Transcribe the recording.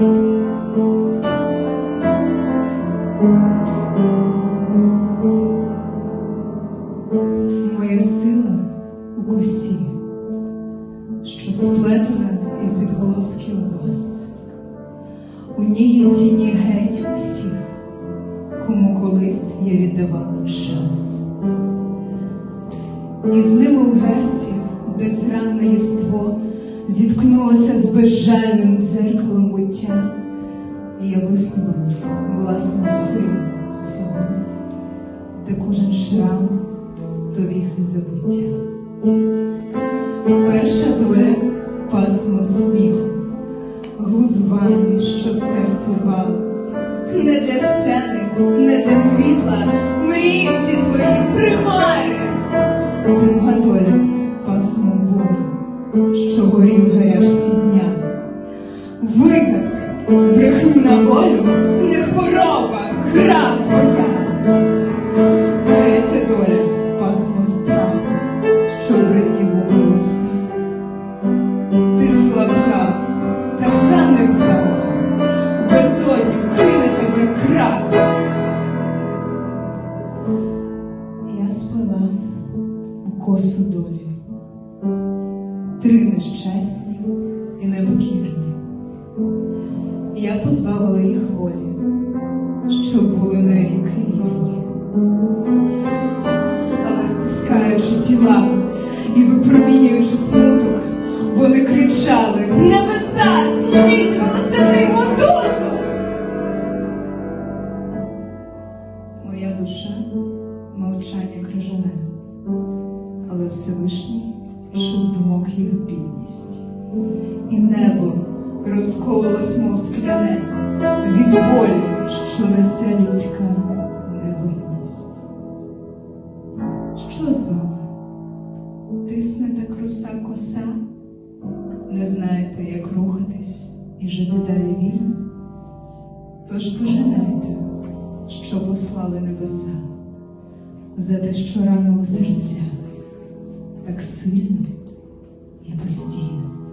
Моя сила у косі, що сплетена із відголосків вас. У ній є тіні геть усіх, кому колись я віддавала час. І з ними у герці, де зранне єство зіткнулося з безжальним дзеркалом буття, і я виснула власну силу з усього, де кожен шрам до віхи забуття. Перша доля пасмо сміху, глузування, що серце рвало. Не для сцени, не для світла, що горів гарячці дня. Вигадка, брехню на волю, не хвороба, гра твоя. Третя доля пасмо страху, що бринів у голосах. Ти слабка, така невдаха, безодню кине тебе крах. Я сплела у косу нещасні і непокірні. Я позбавила їх волі, щоб були навіки вірні але стискаючи тіла і випромінюючи смуток, вони кричали Небеса, зніміть волосяний мотузу! Моя душа мовчання крижане, але Всевишній чув думок їх бідність, і небо розкололось, мов скляне, від болю, що несе людська невинність. Що з вами? Тисне так руса коса? Не знаєте, як рухатись і жити далі вільно? Тож пожинайте, що послали небеса, за те, що ранило серця так сильно і постійно.